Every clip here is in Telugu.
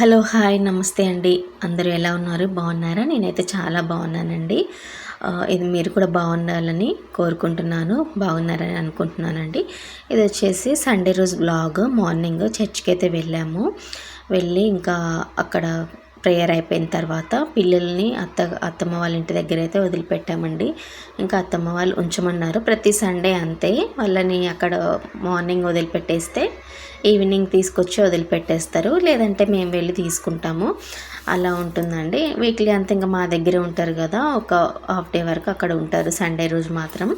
హలో హాయ్ నమస్తే అండి. అందరూ ఎలా ఉన్నారు? బాగున్నారా? నేనైతే చాలా బాగున్నానండి. ఇది మీరు కూడా బాగుండాలని కోరుకుంటున్నాను. బాగున్నారని అనుకుంటున్నానండి. ఇది వచ్చేసి సండే రోజు బ్లాగ్ మార్నింగ్ చర్చ్కి అయితే వెళ్ళాము. వెళ్ళి ఇంకా అక్కడ ప్రేయర్ అయిపోయిన తర్వాత పిల్లల్ని అత్త అత్తమ్మ వాళ్ళ ఇంటి దగ్గర అయితే వదిలిపెట్టామండి. ఇంకా అత్తమ్మ వాళ్ళు ఉంచమన్నారు. ప్రతి సండే అంతే. వాళ్ళని అక్కడ మార్నింగ్ వదిలిపెట్టేస్తే ఈవినింగ్ తీసుకొచ్చి వదిలిపెట్టేస్తారు. లేదంటే మేము వెళ్ళి తీసుకుంటాము. అలా ఉంటుందండి. వీక్లీ అంతా ఇంకా మా దగ్గరే ఉంటారు కదా ఒక హాఫ్ డే వరకు అక్కడ ఉంటారు. సండే రోజు మాత్రం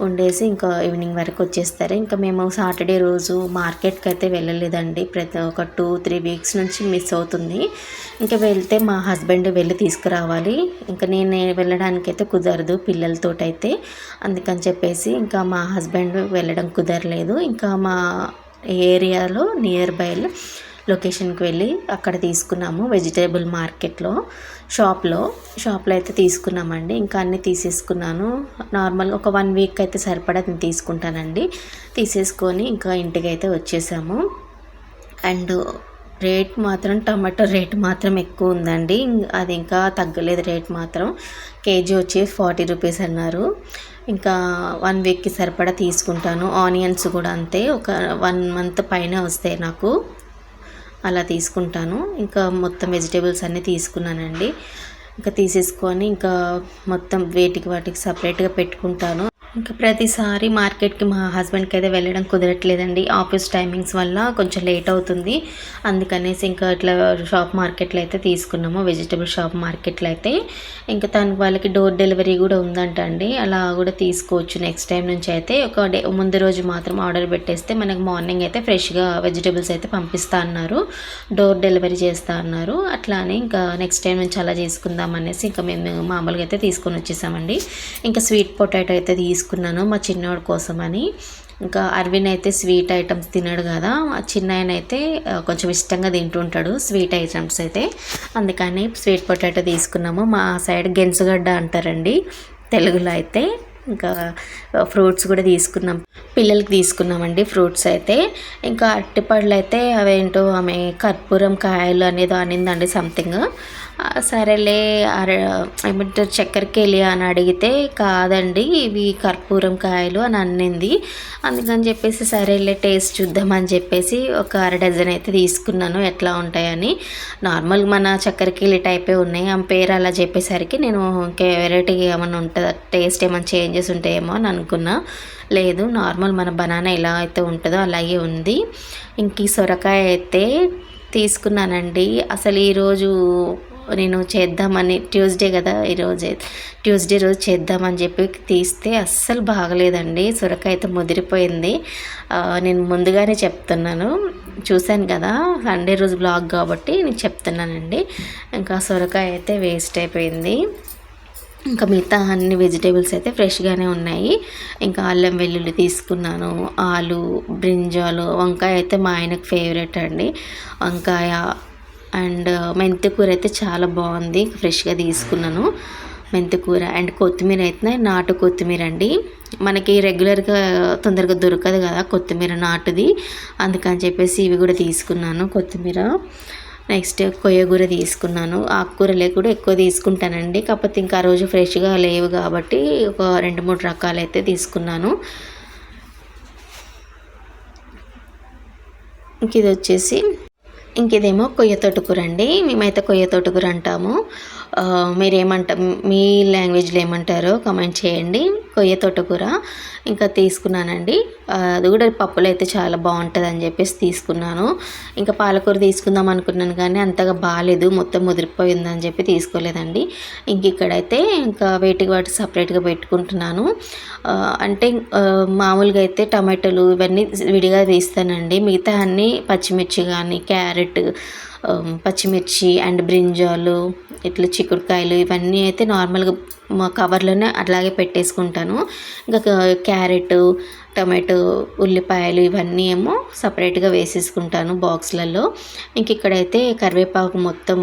ఉండేసి ఇంకా ఈవినింగ్ వరకు వచ్చేస్తారు. ఇంకా మేము సాటర్డే రోజు మార్కెట్కి అయితే వెళ్ళలేదండి. ప్రతి ఒక టూ త్రీ వీక్స్ నుంచి మిస్ అవుతుంది. ఇంకా వెళ్తే మా హస్బెండ్ వెళ్ళి తీసుకురావాలి. ఇంకా నేను వెళ్ళడానికి అయితే కుదరదు పిల్లలతోటైతే. అందుకని చెప్పేసి ఇంకా మా హస్బెండ్ వెళ్ళడం కుదరలేదు. ఇంకా మా ఏరియాలో నియర్ బై లొకేషన్కి వెళ్ళి అక్కడ తీసుకున్నాము వెజిటేబుల్ మార్కెట్లో షాప్లో. షాప్లో అయితే తీసుకున్నామండి. ఇంకా అన్నీ తీసేసుకున్నాను. నార్మల్గా ఒక వన్ వీక్ అయితే సరిపడా నేను తీసుకుంటానండి. తీసేసుకొని ఇంకా ఇంటికి అయితే వచ్చేసాము. అండ్ రేట్ మాత్రం టమాటో రేట్ మాత్రం ఎక్కువ ఉందండి. అది ఇంకా తగ్గలేదు రేట్ మాత్రం. కేజీ వచ్చి ఫార్టీ రూపీస్ అన్నారు. ఇంకా వన్ వీక్కి సరిపడా తీసుకుంటాను. ఆనియన్స్ కూడా అంతే. ఒక వన్ మంత్ పైన వస్తాయి నాకు. అలా తీసుకుంటాను. ఇంకా మొత్తం వెజిటేబుల్స్ అన్నీ తీసుకున్నానండి. ఇంకా తీసేసుకొని ఇంకా మొత్తం వేటికి వాటికి సపరేట్గా పెట్టుకుంటాను. ఇంకా ప్రతిసారి మార్కెట్కి మా హస్బెండ్కి అయితే వెళ్ళడం కుదరట్లేదండి. ఆఫీస్ టైమింగ్స్ వల్ల కొంచెం లేట్ అవుతుంది. అందుకనేసి ఇంకా ఇట్లా షాప్ మార్కెట్లో అయితే తీసుకున్నాము. వెజిటబుల్ షాప్ మార్కెట్లో అయితే. ఇంకా తను వాళ్ళకి డోర్ డెలివరీ కూడా ఉందంట అండి. అలా కూడా తీసుకోవచ్చు నెక్స్ట్ టైం నుంచి అయితే. ఒక డే ముందు రోజు మాత్రం ఆర్డర్ పెట్టేస్తే మనకు మార్నింగ్ అయితే ఫ్రెష్గా వెజిటబుల్స్ అయితే పంపిస్తా అన్నారు. డోర్ డెలివరీ చేస్తా అన్నారు. అట్లానే ఇంకా నెక్స్ట్ టైం నుంచి అలా చేసుకుందాం అనేసి ఇంకా మేము మామూలుగా అయితే తీసుకొని వచ్చేసామండి. ఇంకా స్వీట్ పొటాటో అయితే తీసుకున్నాను మా చిన్నోడి కోసం అని ఇంకా అరవింద్ అయితే స్వీట్ ఐటమ్స్ తినడు కదా. చిన్న ఆయన అయితే కొంచెం ఇష్టంగా తింటుంటాడు స్వీట్ ఐటమ్స్ అయితే. అందుకని స్వీట్ పొటాటో తీసుకున్నాము. మా సైడ్ గెన్సుగడ్డ అంటారండి తెలుగులో అయితే. ఇంకా ఫ్రూట్స్ కూడా తీసుకున్నాం. పిల్లలకి తీసుకున్నామండి ఫ్రూట్స్ అయితే. ఇంకా అరటిపళ్ళు అయితే అవేంటో ఆమె కర్పూరం కాయలు అనేది అనిందండి సంథింగ్. సరేలే ఏమంటారు చక్కెరకేళి అని అడిగితే కాదండి ఇవి కర్పూరం కాయలు అని అన్నింది. అందుకని చెప్పేసి సరేలే టేస్ట్ చూద్దామని చెప్పేసి ఒక అర డజన్ అయితే తీసుకున్నాను ఎట్లా ఉంటాయని. నార్మల్ మన చక్కెరకేళి టైపే ఉన్నాయి ఆ పేరు అలా చెప్పేసరికి నేను ఇంకే వెరైటీ ఏమైనా ఉంటుందా టేస్ట్ ఏమైనా చేంజెస్ ఉంటాయేమో అని అనుకున్నా. లేదు నార్మల్ మన బనానా ఎలా అయితే ఉంటుందో అలాగే ఉంది. ఇంక ఈ సొరకాయ అయితే తీసుకున్నానండి. అసలు ఈరోజు నేను చేద్దామని ట్యూస్డే కదా ఈరోజు ట్యూస్డే రోజు చేద్దామని చెప్పి తీస్తే అస్సలు బాగలేదండి. సొరకాయ అయితే ముదిరిపోయింది నేను ముందుగానే చెప్తున్నాను. చూశాను కదా సండే రోజు బ్లాగ్ కాబట్టి నేను చెప్తున్నానండి. ఇంకా సొరకాయ అయితే వేస్ట్ అయిపోయింది. ఇంకా మిగతా అన్ని వెజిటేబుల్స్ అయితే ఫ్రెష్గానే ఉన్నాయి. ఇంకా అల్లం వెల్లుల్లి తీసుకున్నాను ఆలు బ్రింజాలు వంకాయ అయితే మా ఆయనకు ఫేవరెట్ అండి. వంకాయ అండ్ మెంతి కూర అయితే చాలా బాగుంది. ఫ్రెష్గా తీసుకున్నాను. మెంతి కూర అండ్ కొత్తిమీర అయితే నాటు కొత్తిమీర అండి. మనకి రెగ్యులర్గా తొందరగా దొరకదు కదా కొత్తిమీర నాటుది. అందుకని చెప్పేసి ఇవి కూడా తీసుకున్నాను కొత్తిమీర. నెక్స్ట్ కొయ్యగూర తీసుకున్నాను. ఆకుకూరలే కూడా ఎక్కువ తీసుకుంటానండి. కాకపోతే ఇంకా ఆ రోజు ఫ్రెష్గా లేవు కాబట్టి ఒక రెండు మూడు రకాలు అయితే తీసుకున్నాను. ఇంక ఇది వచ్చేసి ఇంక ఇదేమో కొయ్య తోటకూర అండి. మేమైతే కొయ్య తోటకూర అంటాము. మీరేమంట మీ లాంగ్వేజ్లో ఏమంటారో కమెంట్ చేయండి. కొయ్య తోటకూర ఇంకా తీసుకున్నానండి. అది కూడా పప్పులో అయితే చాలా బాగుంటుంది అని చెప్పేసి తీసుకున్నాను. ఇంకా పాలకూర తీసుకుందాం అనుకున్నాను కానీ అంతగా బాగాలేదు మొత్తం ముదిరిపోయిందని చెప్పి తీసుకోలేదండి. ఇంక ఇక్కడైతే ఇంకా వేటికి వాటి సపరేట్గా పెట్టుకుంటున్నాను. అంటే మామూలుగా అయితే టమాటాలు ఇవన్నీ విడిగా తీస్తానండి. మిగతా అన్నీ పచ్చిమిర్చి కానీ క్యారెట్ పచ్చిమిర్చి అండ్ బ్రింజాలు ఇట్లా చిక్కుడుకాయలు ఇవన్నీ అయితే నార్మల్గా మా కవర్లోనే అట్లాగే పెట్టేసుకుంటాను. ఇంకా క్యారెట్ టమాటో ఉల్లిపాయలు ఇవన్నీ ఏమో సపరేట్గా వేసేసుకుంటాను బాక్స్లలో. ఇంక ఇక్కడైతే కరివేపాకు మొత్తం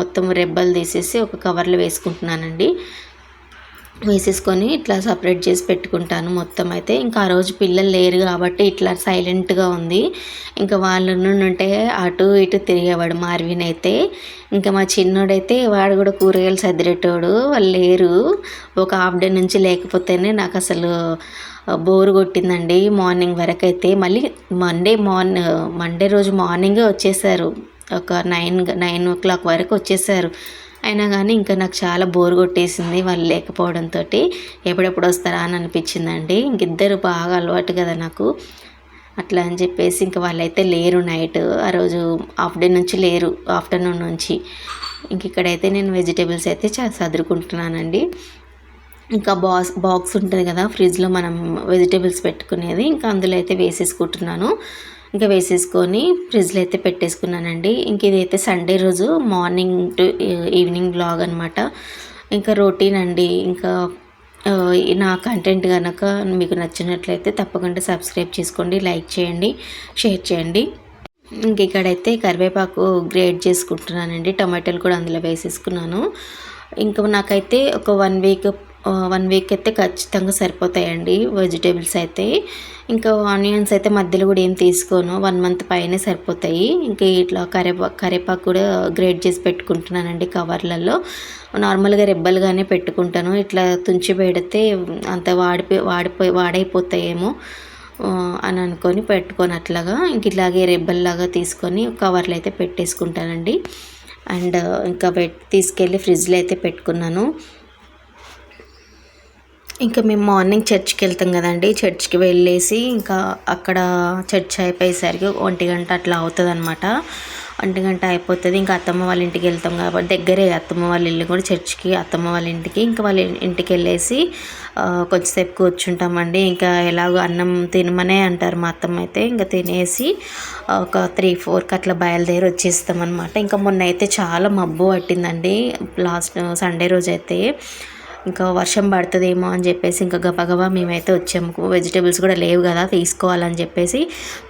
మొత్తం రెబ్బలు తీసేసి ఒక కవర్లో వేసుకుంటున్నానండి. వేసేసుకొని ఇట్లా సపరేట్ చేసి పెట్టుకుంటాను మొత్తం అయితే. ఇంకా ఆ రోజు పిల్లలు లేరు కాబట్టి ఇట్లా సైలెంట్గా ఉంది. ఇంకా వాళ్ళు ఉంటే అటు ఇటు తిరిగేవాడు మార్విన్ అయితే. ఇంకా మా చిన్నోడైతే వాడు కూడా కూరగాయలు సదిరేటోడు. వాళ్ళు లేరు. ఒక హాఫ్ డే నుంచి లేకపోతేనే నాకు అసలు బోరు కొట్టిందండి. మార్నింగ్ వరకు అయితే మళ్ళీ మండే మార్నింగ్ మండే రోజు మార్నింగే వచ్చేసారు. ఒక నైన్ నైన్ ఓ క్లాక్ వరకు వచ్చేసారు. అయినా కానీ ఇంకా నాకు చాలా బోర్ కొట్టేసింది వాళ్ళు లేకపోవడంతో ఎప్పుడెప్పుడు వస్తారా అని అనిపించిందండి. ఇంక ఇద్దరు బాగా అలవాటు కదా నాకు. అట్లా అని చెప్పేసి ఇంకా వాళ్ళైతే లేరు నైట్. ఆ రోజు హాఫ్ డే నుంచి లేరు ఆఫ్టర్నూన్ నుంచి. ఇంక ఇక్కడైతే నేను వెజిటేబుల్స్ అయితే చాలా సదురుకుంటున్నానండి. ఇంకా బాక్స్ బాక్స్ ఉంటుంది కదా ఫ్రిడ్జ్లో మనం వెజిటేబుల్స్ పెట్టుకునేది. ఇంకా అందులో అయితే వేసేసుకుంటున్నాను. ఇంకా వేసేసుకొని ఫ్రిడ్జ్లో అయితే పెట్టేసుకున్నానండి. ఇంక ఇదైతే సండే రోజు మార్నింగ్ టు ఈవినింగ్ బ్లాగ్ అనమాట ఇంకా రొటీన్ అండి. ఇంకా నా కంటెంట్ కనుక మీకు నచ్చినట్లయితే తప్పకుండా సబ్స్క్రైబ్ చేసుకోండి లైక్ చేయండి షేర్ చేయండి. ఇంక ఇక్కడైతే కరివేపాకు గ్రేడ్ చేసుకుంటున్నానండి. టమాటాలు కూడా అందులో వేసేసుకున్నాను. ఇంకా నాకైతే ఒక వన్ వీక్ వన్ వీక్ అయితే ఖచ్చితంగా సరిపోతాయండి వెజిటేబుల్స్ అయితే. ఇంకా ఆనియన్స్ అయితే మధ్యలో కూడా ఏం తీసుకోను. వన్ మంత్ పైనే సరిపోతాయి. ఇంకా ఇట్లా కరేపా కరేపాకు కూడా గ్రేడ్ చేసి పెట్టుకుంటున్నానండి కవర్లలో నార్మల్గా రెబ్బలుగానే పెట్టుకుంటాను. ఇట్లా తుంచి పెడితే అంత వాడిపోయి వాడిపోయి వాడైపోతాయేమో అని అనుకొని పెట్టుకొని అట్లాగా. ఇంక ఇట్లాగే రెబ్బల్లాగా తీసుకొని కవర్లు అయితే పెట్టేసుకుంటానండి. అండ్ ఇంకా పెట్ తీసుకెళ్ళి ఫ్రిడ్జ్లో అయితే పెట్టుకున్నాను. ఇంకా మేము మార్నింగ్ చర్చ్కి వెళ్తాం కదండి. చర్చ్కి వెళ్ళేసి ఇంకా అక్కడ చర్చ్ అయిపోయేసరికి ఒంటి గంట అట్లా అవుతుంది అనమాట ఒంటి గంట అయిపోతుంది. ఇంకా అత్తమ్మ వాళ్ళ ఇంటికి వెళ్తాం కాబట్టి దగ్గరే అత్తమ్మ వాళ్ళ ఇల్లు కూడా చర్చ్కి అత్తమ్మ వాళ్ళ ఇంటికి. ఇంకా వాళ్ళ ఇంటికి వెళ్ళేసి కొంచెంసేపు కూర్చుంటామండి. ఇంకా ఎలాగో అన్నం తినమనే అంటారు మా అత్తమ్మ అయితే. ఇంకా తినేసి ఒక త్రీ ఫోర్కి అట్లా బయలుదేరి వచ్చేస్తాం అనమాట ఇంకా మొన్న అయితే చాలా మబ్బు పట్టిందండి. లాస్ట్ సండే రోజు అయితే ఇంకా వర్షం పడుతుందేమో అని చెప్పేసి ఇంకా గబగబా మేమైతే వచ్చాము. వెజిటేబుల్స్ కూడా లేవు కదా తీసుకోవాలని చెప్పేసి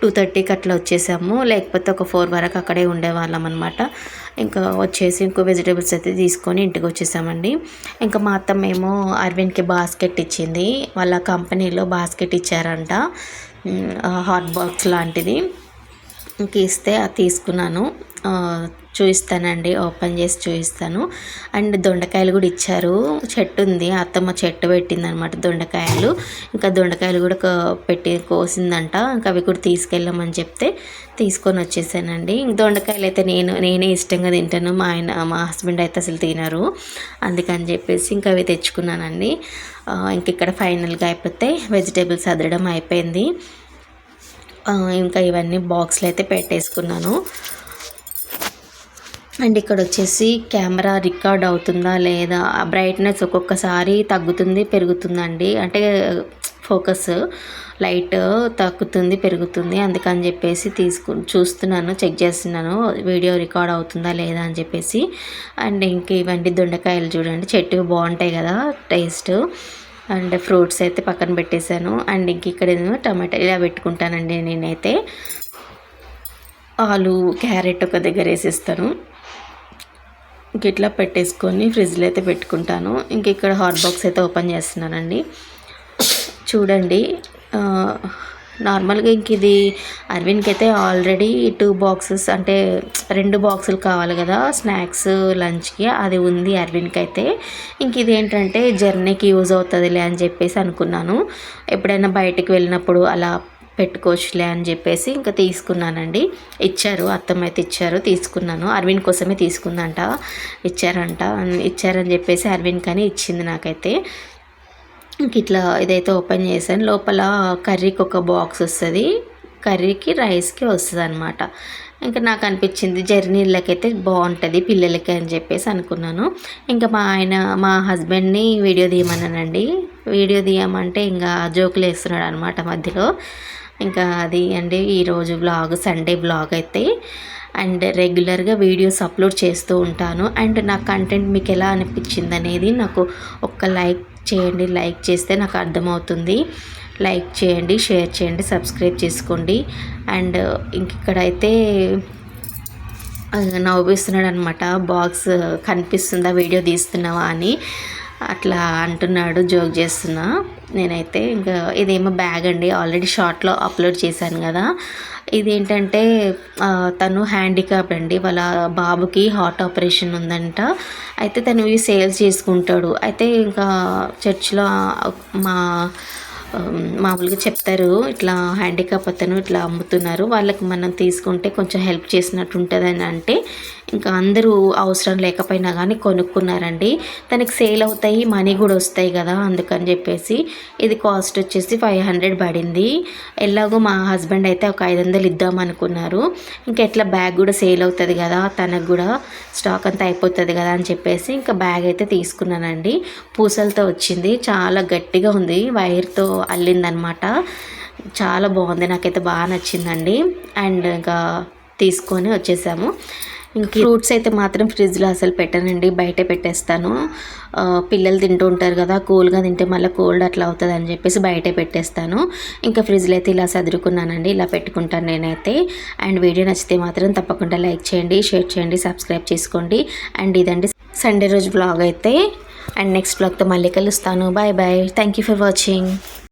టూ థర్టీకి అట్లా వచ్చేసాము. లేకపోతే ఒక ఫోర్ వరకు అక్కడే ఉండేవాళ్ళం అనమాట ఇంకా వచ్చేసి ఇంకో వెజిటేబుల్స్ అయితే తీసుకొని ఇంటికి వచ్చేసామండి. ఇంకా మా అత్తమ్మ అరవింద్కి బాస్కెట్ ఇచ్చింది. వాళ్ళ కంపెనీలో బాస్కెట్ ఇచ్చారంట. హాట్ బాక్స్ లాంటిది. ఇంక ఇస్తే అది తీసుకున్నాను. చూపిస్తానండి ఓపెన్ చేసి చూపిస్తాను అండ్ దొండకాయలు కూడా ఇచ్చారు. చెట్టు ఉంది. అత్తమ్మ చెట్టు పెట్టింది అనమాట దొండకాయలు. ఇంకా దొండకాయలు కూడా పెట్టి కోసిందంట. ఇంకా అవి కూడా తీసుకెళ్ళామని చెప్తే తీసుకొని వచ్చేసానండి. దొండకాయలు అయితే నేను నేనే ఇష్టంగా తింటాను. మా ఆయన మా హస్బెండ్ అయితే అసలు తినరు. అందుకని చెప్పేసి ఇంకా అవి తెచ్చుకున్నానండి. ఇంక ఇక్కడ ఫైనల్గా అయిపోతే వెజిటేబుల్స్ అదడం అయిపోయింది. ఇంకా ఇవన్నీ బాక్స్లో అయితే పెట్టేసుకున్నాను. అండ్ ఇక్కడ వచ్చేసి కెమెరా రికార్డ్ అవుతుందా లేదా? బ్రైట్నెస్ ఒక్కొక్కసారి తగ్గుతుంది పెరుగుతుందండి. అంటే ఫోకస్ లైట్ తగ్గుతుంది పెరుగుతుంది. అందుకని చెప్పేసి తీసుకు చూస్తున్నాను చెక్ చేస్తున్నాను. వీడియో రికార్డ్ అవుతుందా లేదా అని చెప్పేసి. అండ్ ఇంక ఇవన్నీ దొండకాయలు చూడండి. చెట్టు బాగుంటాయి కదా టేస్ట్. అండ్ ఫ్రూట్స్ అయితే పక్కన పెట్టేశాను. అండ్ ఇంక ఇక్కడ టమాటా ఇలా పెట్టుకుంటానండి నేనైతే. ఆలు క్యారెట్ ఒక దగ్గర వేసేస్తాను. ఇట్లా పెట్టేసుకొని ఫ్రిడ్జ్లో అయితే పెట్టుకుంటాను. ఇంక ఇక్కడ హాట్ బాక్స్ అయితే ఓపెన్ చేస్తున్నానండి. చూడండి. నార్మల్గా ఇంక ఇది అరవింద్కి అయితే ఆల్రెడీ టూ బాక్సెస్ అంటే రెండు బాక్సులు కావాలి కదా స్నాక్స్ లంచ్కి. అది ఉంది అరవింద్కి అయితే. ఇంక ఇది ఏంటంటే జర్నీకి యూజ్ అవుతుందిలే అని చెప్పేసి అనుకున్నాను. ఎప్పుడైనా బయటకు వెళ్ళినప్పుడు అలా పెట్టుకోవచ్చులే అని చెప్పేసి ఇంకా తీసుకున్నానండి. ఇచ్చారు అత్తమ్మ అయితే ఇచ్చారు తీసుకున్నాను. అరవింద్ కోసమే తీసుకుందంట ఇచ్చారంట. ఇచ్చారని చెప్పేసి అరవింద్ కానీ ఇచ్చింది నాకైతే. ఇంక ఇట్లా ఇదైతే ఓపెన్ చేశాను. లోపల కర్రీకి ఒక బాక్స్ వస్తుంది. కర్రీకి రైస్కి వస్తుంది అనమాట ఇంకా నాకు అనిపించింది జర్నీలకైతే బాగుంటుంది పిల్లలకి అని చెప్పేసి అనుకున్నాను. ఇంకా మా ఆయన మా హస్బెండ్ని వీడియో తీయమన్నానండి. వీడియో తీయమంటే ఇంకా జోకులు వేస్తున్నాడు అనమాట మధ్యలో. ఇంకా అది అండి ఈరోజు వ్లాగ్ సండే వ్లాగ్ అయితే. అండ్ రెగ్యులర్గా వీడియోస్ అప్లోడ్ చేస్తూ ఉంటాను. అండ్ నా కంటెంట్ మీకు ఎలా అనిపించింది అనేది నాకు ఒక్క లైక్ చేయండి. లైక్ చేస్తే నాకు అర్థమవుతుంది. లైక్ చేయండి షేర్ చేయండి సబ్స్క్రైబ్ చేసుకోండి. అండ్ ఇంక ఇక్కడైతే నవ్విస్తున్నాడు అనమాట బాక్స్ కనిపిస్తుందా వీడియో తీస్తున్నావా అని. అట్లా అంటున్నాడు జోక్ చేస్తున్నా. నేనైతే ఇంకా ఇదేమో బ్యాగ్ అండి. ఆల్రెడీ షార్ట్లో అప్లోడ్ చేశాను కదా. ఇదేంటంటే తను హ్యాండిక్యాప్ అండి. వాళ్ళ బాబుకి హార్ట్ ఆపరేషన్ ఉందంట. అయితే తను ఇవి సేల్స్ చేసుకుంటాడు. అయితే ఇంకా చర్చ్లో మా మామూలుగా చెప్తారు ఇట్లా హ్యాండిక్యాప్ అతను ఇట్లా అమ్ముతున్నారు. వాళ్ళకి మనం తీసుకుంటే కొంచెం హెల్ప్ చేసినట్టు ఉంటుందని అంటే ఇంకా అందరూ అవసరం లేకపోయినా కానీ కొనుక్కున్నారండి. తనకి సేల్ అవుతాయి మనీ కూడా వస్తాయి కదా అందుకని చెప్పేసి ఇది కాస్ట్ వచ్చేసి ఫైవ్ హండ్రెడ్ పడింది. ఎలాగో మా హస్బెండ్ అయితే ఒక ఐదు వందలు ఇద్దాం అనుకున్నారు. ఇంకా ఎట్లా బ్యాగ్ కూడా సేల్ అవుతుంది కదా తనకు కూడా స్టాక్ అంతా అయిపోతుంది కదా అని చెప్పేసి ఇంకా బ్యాగ్ అయితే తీసుకున్నానండి. పూసలతో వచ్చింది చాలా గట్టిగా ఉంది వైర్తో అల్లిందనమాట. చాలా బాగుంది నాకైతే బాగా నచ్చిందండి. అండ్ ఇంకా తీసుకొని వచ్చేసాము. ఇంక ఫ్రూట్స్ అయితే మాత్రం ఫ్రిడ్జ్లో అసలు పెట్టనండి. బయట పెట్టేస్తాను. పిల్లలు తింటూ ఉంటారు కదా కూల్గా తింటే మళ్ళీ కోల్డ్ అట్లా అవుతుంది అని చెప్పేసి బయటే పెట్టేస్తాను. ఇంకా ఫ్రిడ్జ్లో అయితే ఇలా చదురుకున్నానండి ఇలా పెట్టుకుంటాను నేనైతే. అండ్ వీడియో నచ్చితే మాత్రం తప్పకుండా లైక్ చేయండి షేర్ చేయండి సబ్స్క్రైబ్ చేసుకోండి. అండ్ ఇదండి సండే రోజు బ్లాగ్ అయితే. అండ్ నెక్స్ట్ బ్లాగ్తో మళ్ళీ కలుస్తాను. Bye bye. Thank you for watching.